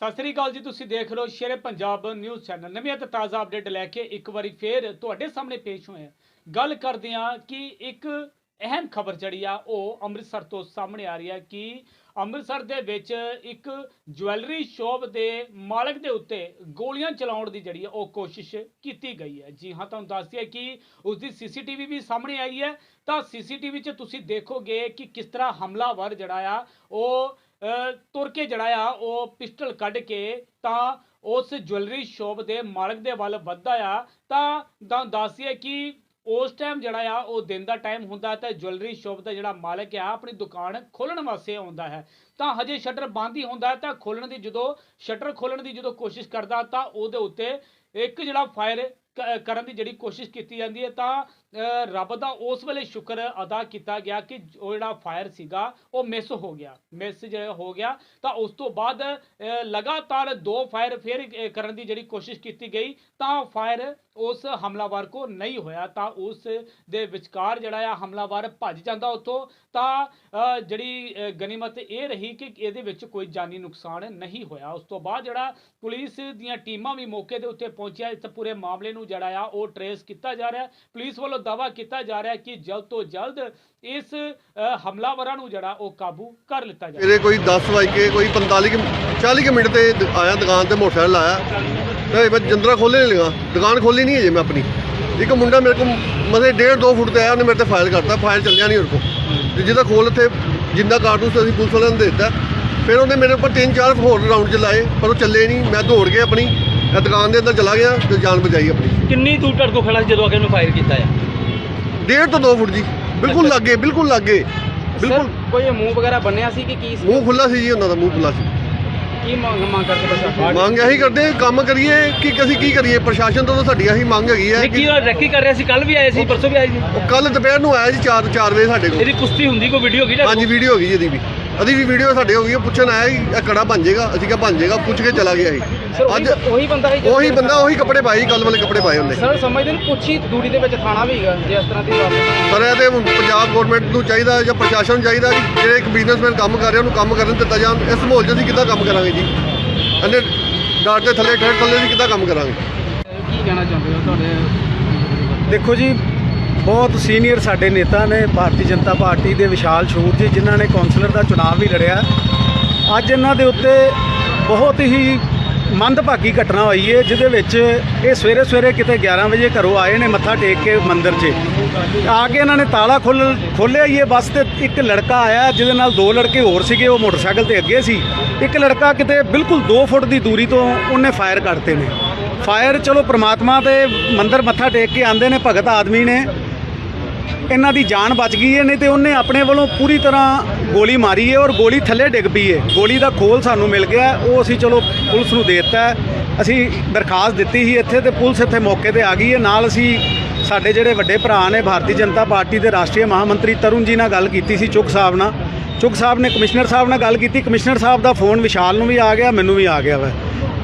ਸਤਿ ਸ੍ਰੀ ਅਕਾਲ ਜੀ, ਤੁਸੀਂ ਦੇਖ ਰਹੇ ਹੋ ਸ਼ੇਰੇ ਪੰਜਾਬ ਨਿਊਜ਼ ਚੈਨਲ। ਨਵੀਂ ਅਤੇ ਤਾਜ਼ਾ ਅਪਡੇਟ ਲੈ ਕੇ ਇੱਕ ਵਾਰੀ ਫੇਰ ਤੁਹਾਡੇ ਸਾਹਮਣੇ ਪੇਸ਼ ਹੋਏ ਹਾਂ। ਗੱਲ ਕਰਦੇ ਹਾਂ ਕਿ ਇੱਕ ਅਹਿਮ ਖਬਰ ਜਿਹੜੀ ਆ, ਉਹ ਅੰਮ੍ਰਿਤਸਰ ਤੋਂ ਸਾਹਮਣੇ ਆ ਰਹੀ ਹੈ ਕਿ ਅੰਮ੍ਰਿਤਸਰ ਦੇ ਵਿੱਚ ਇੱਕ ਜੁਐਲਰੀ ਸ਼ੋਪ ਦੇ ਮਾਲਕ ਦੇ ਉੱਤੇ ਗੋਲੀਆਂ ਚਲਾਉਣ ਦੀ ਜਿਹੜੀ ਆ, ਉਹ ਕੋਸ਼ਿਸ਼ ਕੀਤੀ ਗਈ ਹੈ। ਜੀ ਹਾਂ, ਤੁਹਾਨੂੰ ਦੱਸ ਦਈਏ ਕਿ ਉਸ ਦੀ ਸੀਸੀਟੀਵੀ ਵੀ ਸਾਹਮਣੇ ਆਈ ਹੈ। ਤਾਂ ਸੀਸੀਟੀਵੀ 'ਚ ਤੁਸੀਂ ਦੇਖੋਗੇ ਕਿ ਕਿਸ ਤਰ੍ਹਾਂ ਹਮਲਾਵਰ ਜਿਹੜਾ ਆ, ਉਹ ਤੁਰ ਕੇ ਜਿਹੜਾ ਆ, ਉਹ ਪਿਸਟਲ ਕੱਢ ਕੇ ਤਾਂ ਉਸ ਜੁਐਲਰੀ ਸ਼ਾਪ ਦੇ ਮਾਲਕ ਦੇ ਵੱਲ ਵੱਧਦਾ ਆ, ਤਾਂ ਤਾਂ ਦੱਸਿਆ ਕਿ ਉਸ ਟਾਈਮ ਜਿਹੜਾ ਆ, ਉਹ ਦਿਨ ਦਾ ਟਾਈਮ ਹੁੰਦਾ ਤੇ ਜੁਐਲਰੀ ਸ਼ਾਪ ਦਾ ਜਿਹੜਾ ਮਾਲਕ ਆ, ਆਪਣੀ ਦੁਕਾਨ ਖੋਲਣ ਵਾਸਤੇ ਆਉਂਦਾ ਹੈ। ਤਾਂ ਹਜੇ ਸ਼ਟਰ ਬੰਦ ਹੀ ਹੁੰਦਾ ਤਾਂ ਖੋਲਣ ਦੀ ਜਦੋਂ ਸ਼ਟਰ ਖੋਲਣ ਦੀ ਜਦੋਂ ਕੋਸ਼ਿਸ਼ ਕਰਦਾ ਤਾਂ ਉਹਦੇ ਉੱਤੇ ਇੱਕ ਜਿਹੜਾ ਫਾਇਰ ਕਰਨ ਦੀ ਜਿਹੜੀ ਕੋਸ਼ਿਸ਼ ਕੀਤੀ ਜਾਂਦੀ ਹੈ, ਤਾਂ ਰੱਬ ਦਾ ਉਸ ਵੇਲੇ ਸ਼ੁਕਰ ਅਦਾ ਕੀਤਾ ਗਿਆ ਕਿ ਉਹ ਜਿਹੜਾ ਫਾਇਰ ਸੀਗਾ, ਉਹ ਮਿਸ ਹੋ ਗਿਆ। ਮਿਸ ਜਿਹੜਾ ਹੋ ਗਿਆ, ਤਾਂ ਉਸ ਤੋਂ ਬਾਅਦ ਲਗਾਤਾਰ ਦੋ ਫਾਇਰ ਫਿਰ ਕਰਨ ਦੀ ਜਿਹੜੀ ਕੋਸ਼ਿਸ਼ ਕੀਤੀ ਗਈ, ਤਾਂ ਫਾਇਰ ਉਸ ਹਮਲਾਵਰ ਕੋ ਨਹੀਂ ਹੋਇਆ, ਤਾਂ ਉਸ ਦੇ ਵਿਚਕਾਰ ਜਿਹੜਾ ਆ ਹਮਲਾਵਰ ਭੱਜ ਜਾਂਦਾ ਉੱਥੋਂ, ਤਾਂ ਜਿਹੜੀ ਗਨੀਮਤ ਇਹ ਰਹੀ ਕਿ ਇਹਦੇ ਵਿੱਚ ਕੋਈ ਜਾਨੀ ਨੁਕਸਾਨ ਨਹੀਂ ਹੋਇਆ। ਉਸ ਤੋਂ ਬਾਅਦ ਜਿਹੜਾ ਪੁਲਿਸ ਦੀਆਂ ਟੀਮਾਂ ਵੀ ਮੌਕੇ ਦੇ ਉੱਤੇ ਪਹੁੰਚਿਆ, ਇਸ ਪੂਰੇ ਮਾਮਲੇ ਨੂੰ ਜਿਹੜਾ ਆ, ਉਹ ਟਰੇਸ ਕੀਤਾ ਜਾ ਰਿਹਾ। ਪੁਲਿਸ ਵੱਲੋਂ ਦਾਵਾ ਕੀਤਾ ਜਾ ਰਿਹਾ ਕਿ ਜਲਦ ਤੋਂ ਜਲਦ ਇਸ ਹਮਲਾਵਰਾਂ ਨੂੰ ਜਿਹੜਾ ਉਹ ਕਾਬੂ ਕਰ ਲਿੱਤਾ ਜਾਵੇ। ਮੇਰੇ ਕੋਈ 10 ਵਜੇ ਕੋਈ 45 40 ਮਿੰਟ ਤੇ ਆਇਆ ਦੁਕਾਨ ਤੇ ਮੋਟਰਸਾਈਕਲ ਆਇਆ ਤੇ ਮੈਂ ਜੰਦਰਾ ਖੋਲ੍ਹੇ ਨਹੀਂ ਦੁਕਾਨ ਖੋਲੀ ਨਹੀਂ ਅਜੇ ਮੈਂ ਆਪਣੀ। ਇੱਕ ਮੁੰਡਾ ਮੇਰੇ ਕੋਲ ਮਸੇ 1.5 2 ਫੁੱਟ ਤੇ ਆਇਆ, ਉਹਨੇ ਮੇਰੇ ਤੇ ਫਾਇਰ ਕਰਤਾ। ਫਾਇਰ ਚੱਲਿਆ ਨਹੀਂ ਉਹਦੇ ਕੋਲ। ਤੇ ਜਿਹਦਾ ਖੋਲ ਇੱਥੇ ਜਿੰਦਾ ਕਾਰਤੂਸ ਅਸੀਂ ਪੁਲਿਸ ਵਾਲਿਆਂ ਨੂੰ ਦੇ ਦਿੱਤਾ। ਫਿਰ ਉਹਨੇ ਮੇਰੇ ਉੱਪਰ ਤਿੰਨ ਚਾਰ ਹੋਰ ਰਾਉਂਡ ਚਲਾਏ ਪਰ ਉਹ ਚੱਲੇ ਨਹੀਂ। ਮੈਂ ਦੌੜ ਕੇ ਆਪਣੀ। ਇਹ ਦੁਕਾਨ ਦੇ ਅੰਦਰ ਚਲਾ ਗਿਆ ਤੇ ਜਾਨ ਬਚਾਈ ਆਪਣੀ। ਕਿੰਨੀ ਦੂਰ ਤੁਹਾਡੇ ਕੋਲ ਖੜਾ ਸੀ ਜਦੋਂ ਆ ਕੇ ਉਹਨੂੰ ਫਾਇਰ ਕੀਤਾ ਆ? 1.5 ਤੋਂ 2 ਫੁੱਟ ਜੀ। ਬਿਲਕੁਲ ਲੱਗੇ ਬਿਲਕੁਲ ਲੱਗੇ। ਬਿਲਕੁਲ। ਕੋਈ ਮੂੰਹ ਵਗੈਰਾ ਬੰਨਿਆ ਸੀ ਕਿ ਕੀ ਸੀ? ਮੂੰਹ ਖੁੱਲਾ ਸੀ ਜੀ ਉਹਨਾਂ ਦਾ ਮੂੰਹ ਖੁੱਲਾ ਸੀ। ਕੀ ਮੰਗ ਮੰਗ ਕਰਦੇ ਪ੍ਰਸ਼ਾਸਨ ਮੰਗ ਇਹੀ ਕਰਦੇ ਕੰਮ ਕਰੀਏ ਕਿ ਅਸੀਂ ਕੀ ਕਰੀਏ? ਪ੍ਰਸ਼ਾਸਨ ਤੋਂ ਤਾਂ ਸਾਡੀ ਇਹੀ ਮੰਗ ਹੈਗੀ ਹੈ ਕਿ ਰੈਕੀ ਕਰ ਰਿਹਾ ਸੀ ਕੱਲ ਵੀ ਆਏ ਸੀ ਪਰਸੋਂ ਵੀ ਆਏ ਸੀ। ਕੱਲ ਦੁਪਹਿਰ ਨੂੰ ਆਇਆ ਜੀ 4 4 ਵਜੇ ਸਾਡੇ ਕੋਲ। ਇਹਦੀ ਕੁਸ਼ਤੀ ਹੁੰਦੀ ਕੋਈ ਵੀਡੀਓ ਕੀ ਹਾਂਜੀ ਵੀਡੀਓ ਹੋ ਗਈ ਜੀ ਇਹਦੀ ਵੀ। ਅਦੀ ਵੀ ਵੀਡੀਓ ਸਾਡੇ ਹੋ ਗਈ ਹੈ, ਪੁੱਛਣ ਆਇਆ ਜੀ ਇਹ ਕੜਾ ਬਣ ਜਾਏਗਾ ਅਸੀਂ ਕਿਹਾ ਬਣ ਜਾਏਗਾ ਪੁੱਛ ਕੇ ਚਲਾ ਗਿਆ ਸਰ ਅੱਜ ਉਹੀ ਉਹੀ ਬੰਦਾ ਹੈ ਜਿਹੜਾ- ਉਹੀ ਬੰਦਾ ਉਹੀ ਕੱਪੜੇ ਪਾਏ ਜੀ ਕੱਲ ਵਾਲੇ ਕੱਪੜੇ ਪਾਏ ਉਹਨੇ। ਸਰ ਸਮਝਦੇ ਨੇ ਹੀ ਦੂਰੀ ਦੇ ਵਿੱਚ ਥਾਣਾ ਵੀ ਹੈਗਾ ਜੇ ਇਸ ਤਰ੍ਹਾਂ ਦੀ ਵਾਰਦਾਤ ਪਰ ਇਹ ਤੇ ਹੁਣ ਪੰਜਾਬ ਗਵਰਨਮੈਂਟ ਨੂੰ ਚਾਹੀਦਾ ਜਾਂ ਪ੍ਰਸ਼ਾਸਨ ਨੂੰ ਚਾਹੀਦਾ ਕਿ ਜਿਹੜੇ ਇੱਕ ਬਿਜ਼ਨਸਮੈਨ ਕੰਮ ਕਰ ਰਿਹਾ ਉਹਨੂੰ ਕੰਮ ਕਰਨ ਦਿੱਤਾ ਜਾਣ ਇਸ ਮਾਹੌਲ 'ਚ ਅਸੀਂ ਕਿੱਦਾਂ ਕੰਮ ਕਰਾਂਗੇ ਜੀ? ਇਹਨੇ ਡਾਟ ਦੇ ਥੱਲੇ ਠੇਠ ਥੱਲੇ ਅਸੀਂ ਕਿੱਦਾਂ ਕੰਮ ਕਰਾਂਗੇ? ਕੀ ਕਹਿਣਾ ਚਾਹੁੰਦੇ ਹੋ ਤੁਹਾਡੇ? ਦੇਖੋ ਜੀ ਬਹੁਤ ਸੀਨੀਅਰ ਸਾਡੇ ਨੇਤਾ ਨੇ, ਭਾਰਤੀ ਜਨਤਾ ਪਾਰਟੀ ਦੇ ਵਿਸ਼ਾਲ ਸ਼ੂਰ ਜੀ, ਜਿਨ੍ਹਾਂ ਨੇ ਕੌਂਸਲਰ ਦਾ ਚੁਣਾਵ ਵੀ ਲੜਿਆ। ਅੱਜ ਇਹਨਾਂ ਦੇ ਉੱਤੇ ਬਹੁਤ ਹੀ ਮੰਦਭਾਗੀ ਘਟਨਾ ਹੋਈ ਹੈ ਜਿਹਦੇ ਵਿੱਚ ਇਹ ਸਵੇਰੇ ਸਵੇਰੇ ਕਿਤੇ 11 ਵਜੇ ਘਰੋਂ ਆਏ ਨੇ ਮੱਥਾ ਟੇਕ ਕੇ ਮੰਦਿਰ 'ਚ। ਆ ਕੇ ਇਹਨਾਂ ਨੇ ਤਾਲਾ ਖੋਲ, ਖੋਲ੍ਹਿਆ ਹੀ ਇਹ ਬਸ ਤੇ ਇੱਕ ਲੜਕਾ ਆਇਆ, ਜਿਹਦੇ ਨਾਲ ਦੋ ਲੜਕੇ ਹੋਰ ਸੀਗੇ, ਉਹ ਮੋਟਰਸਾਈਕਲ ਤੇ ਅੱਗੇ ਸੀ। ਇੱਕ ਲੜਕਾ ਕਿਤੇ ਬਿਲਕੁਲ 2 ਫੁੱਟ ਦੀ ਦੂਰੀ ਤੋਂ ਉਹਨੇ ਫਾਇਰ ਕਰਤੇ ਨੇ। ਫਾਇਰ ਚਲੋ ਪ੍ਰਮਾਤਮਾ ਦੇ ਮੰਦਰ ਮੱਥਾ ਟੇਕ ਕੇ ਆਂਦੇ ਨੇ, ਭਗਤ ਆਦਮੀ ਨੇ। ਇਹਨਾਂ ਦੀ ਜਾਨ ਬਚ ਗਈ ਹੈ, ਨਹੀਂ ਤੇ ਉਹਨੇ ਆਪਣੇ ਵੱਲੋਂ ਪੂਰੀ ਤਰ੍ਹਾਂ ਗੋਲੀ ਮਾਰੀ ਹੈ ਔਰ ਗੋਲੀ ਥੱਲੇ ਡਿੱਗ ਪਈ ਹੈ। ਗੋਲੀ ਦਾ ਖੋਲ ਸਾਨੂੰ ਮਿਲ ਗਿਆ, ਉਹ ਅਸੀਂ ਚਲੋ ਪੁਲਿਸ ਨੂੰ ਦੇ ਦਿੱਤਾ ਅਸੀਂ ਦਰਖਾਸਤ ਦਿੱਤੀ ਸੀ ਇੱਥੇ ਤੇ ਪੁਲਿਸ ਇੱਥੇ ਮੌਕੇ ਤੇ ਆ ਗਈ ਹੈ। ਨਾਲ ਅਸੀਂ ਸਾਡੇ ਜਿਹੜੇ ਵੱਡੇ ਭਰਾ ਨੇ, ਭਾਰਤੀ ਜਨਤਾ ਪਾਰਟੀ ਦੇ ਰਾਸ਼ਟਰੀ ਮਹਾਮੰਤਰੀ ਤਰੁਣ ਜੀ ਨਾਲ ਗੱਲ ਕੀਤੀ ਸੀ ਚੁੱਕ ਸਾਹਿਬ ਨਾਲ। ਚੁੱਕ ਸਾਹਿਬ ਨੇ ਕਮਿਸ਼ਨਰ ਸਾਹਿਬ ਨਾਲ ਗੱਲ ਕੀਤੀ। ਕਮਿਸ਼ਨਰ ਸਾਹਿਬ ਦਾ ਫੋਨ ਵਿਸ਼ਾਲ ਨੂੰ ਵੀ ਆ ਗਿਆ, ਮੈਨੂੰ ਵੀ ਆ ਗਿਆ ਵਾ।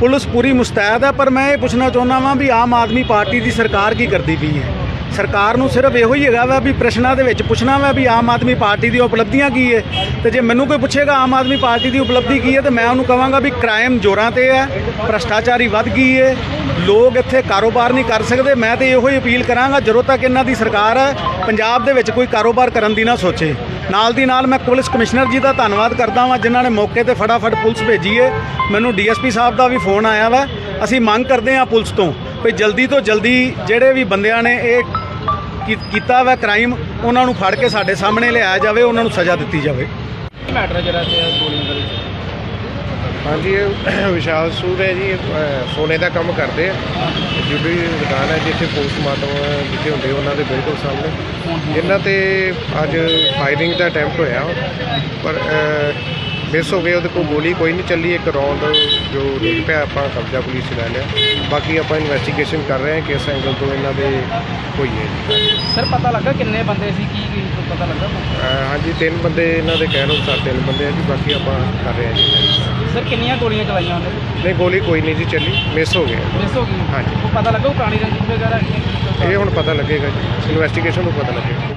ਪੁਲਿਸ ਪੂਰੀ ਮੁਸਤੈਦ ਹੈ, ਪਰ ਮੈਂ ਇਹ ਪੁੱਛਣਾ ਚਾਹੁੰਦਾ ਵਾਂ ਵੀ ਆਮ ਆਦਮੀ ਪਾਰਟੀ ਦੀ ਸਰਕਾਰ ਕੀ ਕਰਦੀ ਪਈ ਹੈ? ਸਰਕਾਰ ਨੂੰ ਸਿਰਫ ਇਹੋ ਹੀ ਹੈਗਾ ਵਾ ਵੀ ਪ੍ਰਸ਼ਨਾਂ ਦੇ ਵਿੱਚ ਪੁੱਛਣਾ ਵਾ ਵੀ ਆਮ ਆਦਮੀ ਪਾਰਟੀ ਦੀ ਉਪਲਬਧੀਆਂ ਕੀ ਹੈ ਤੇ ਜੇ ਮੈਨੂੰ ਕੋਈ ਪੁੱਛੇਗਾ ਆਮ ਆਦਮੀ ਪਾਰਟੀ ਦੀ ਉਪਲਬਧੀ ਕੀ ਹੈ ਤੇ ਮੈਂ ਉਹਨੂੰ ਕਹਾਂਗਾ ਵੀ ਕ੍ਰਾਈਮ ਜ਼ੋਰਾਂ ਤੇ ਹੈ, ਭ੍ਰਸ਼ਟਾਚਾਰੀ ਵੱਧ ਗਈ ਹੈ ਲੋਕ ਇੱਥੇ ਕਾਰੋਬਾਰ ਨਹੀਂ ਕਰ ਸਕਦੇ। ਮੈਂ ਤੇ ਇਹੋ ਹੀ ਅਪੀਲ ਕਰਾਂਗਾ, ਜਦੋਂ ਤੱਕ ਇਹਨਾਂ ਦੀ ਸਰਕਾਰ ਪੰਜਾਬ ਦੇ ਵਿੱਚ ਕੋਈ ਕਾਰੋਬਾਰ ਕਰਨ ਦੀ ਨਾ ਸੋਚੇ। ਨਾਲ ਦੀ ਨਾਲ ਮੈਂ ਪੁਲਿਸ ਕਮਿਸ਼ਨਰ ਜੀ ਦਾ ਧੰਨਵਾਦ ਕਰਦਾ ਹਾਂ ਜਿਨ੍ਹਾਂ ਨੇ ਮੌਕੇ ਤੇ ਫਟਾਫਟ ਪੁਲਿਸ ਭੇਜੀ ਹੈ ਮੈਨੂੰ ਡੀਐਸਪੀ ਸਾਹਿਬ ਦਾ ਵੀ ਫੋਨ ਆਇਆ ਵਾ। ਅਸੀਂ ਮੰਗ ਕਰਦੇ ਹਾਂ ਪੁਲਿਸ ਤੋਂ ਵੀ ਜਲਦੀ ਤੋਂ ਜਲਦੀ ਜਿਹੜੇ ਵੀ ਬੰਦਿਆਂ ਨੇ ਇਹ ਕੀ- ਕੀਤਾ ਵਾ ਕ੍ਰਾਈਮ ਉਹਨਾਂ ਨੂੰ ਫੜ ਕੇ ਸਾਡੇ ਸਾਹਮਣੇ ਲਿਆਇਆ ਜਾਵੇ ਉਹਨਾਂ ਨੂੰ ਸਜ਼ਾ ਦਿੱਤੀ ਜਾਵੇ। ਕੀ ਮੈਟਰ ਹੈ ਜਿਹੜਾ ਇੱਥੇ ਗੋਲੀਆਂ ਦਾ ਵਿੱਚ? ਹਾਂਜੀ ਇਹ ਵਿਸ਼ਾਲ ਸੂਰ ਹੈ ਜੀ ਇਹ, ਅਹ, ਸੋਨੇ ਦਾ ਕੰਮ ਕਰਦੇ ਆ। ਜੁਡੀ ਦੁਕਾਨ ਹੈ ਜਿੱਥੇ ਪੋਸਟਮਾਰਟਮ ਜਿੱਥੇ ਹੁੰਦੇ ਉਹਨਾਂ ਦੇ ਬਿਲਕੁਲ ਸਾਹਮਣੇ। ਇਹਨਾਂ ਤੇ ਅੱਜ ਫਾਇਰਿੰਗ ਦਾ ਅਟੈਂਪਟ ਹੋਇਆ ਪਰ ਮਿਸ ਹੋ ਗਏ ਉਹਦੇ ਕੋਲ ਗੋਲੀ ਕੋਈ ਨਹੀਂ ਚੱਲੀ ਇੱਕ ਰੌਂਡ ਜੋ ਡਿੱਗ ਪਿਆ ਆਪਾਂ ਕਬਜ਼ਾ ਪੁਲਿਸ ਲੈ ਲਿਆ। ਬਾਕੀ ਆਪਾਂ ਇਨਵੈਸਟੀਗੇਸ਼ਨ ਕਰ ਰਹੇ ਹਾਂ ਕਿਸ ਐਂਗਲ ਤੋਂ ਇਹਨਾਂ ਦੇ ਹੋਈ ਹੈ ਜੀ। ਸਰ ਪਤਾ ਲੱਗਾ ਕਿੰਨੇ ਬੰਦੇ ਸੀ ਕੀ ਕੀ ਪਤਾ ਲੱਗਾ? ਅਹ, ਹਾਂਜੀ ਤਿੰਨ ਬੰਦੇ ਇਹਨਾਂ ਦੇ ਕਹਿ ਅਨੁਸਾਰ ਤਿੰਨ ਬੰਦੇ ਆ ਜੀ ਬਾਕੀ ਆਪਾਂ ਕਰ ਰਹੇ ਹਾਂ ਜੀ। ਸਰ ਕਿੰਨੀਆਂ ਗੋਲੀਆਂ ਚਲਾਈਆਂ ਉਹਨੇ? ਨਹੀਂ ਗੋਲੀ ਕੋਈ ਨਹੀਂ ਜੀ ਚੱਲੀ ਮਿਸ ਹੋ ਗਿਆ ਮਿਸ ਹੋ ਗਈ? ਹਾਂਜੀ। ਉਹ ਪਤਾ ਲੱਗਾ ਉਹ ਪੁਰਾਣੀ ਰੰਜਿਸ਼ ਵਗੈਰਾ ਹੈਗੀ ਹੈ? ਇਹ ਹੁਣ ਪਤਾ ਲੱਗੇਗਾ ਜੀ ਇਨਵੈਸਟੀਗੇਸ਼ਨ ਤੋਂ ਪਤਾ ਲੱਗੇਗਾ।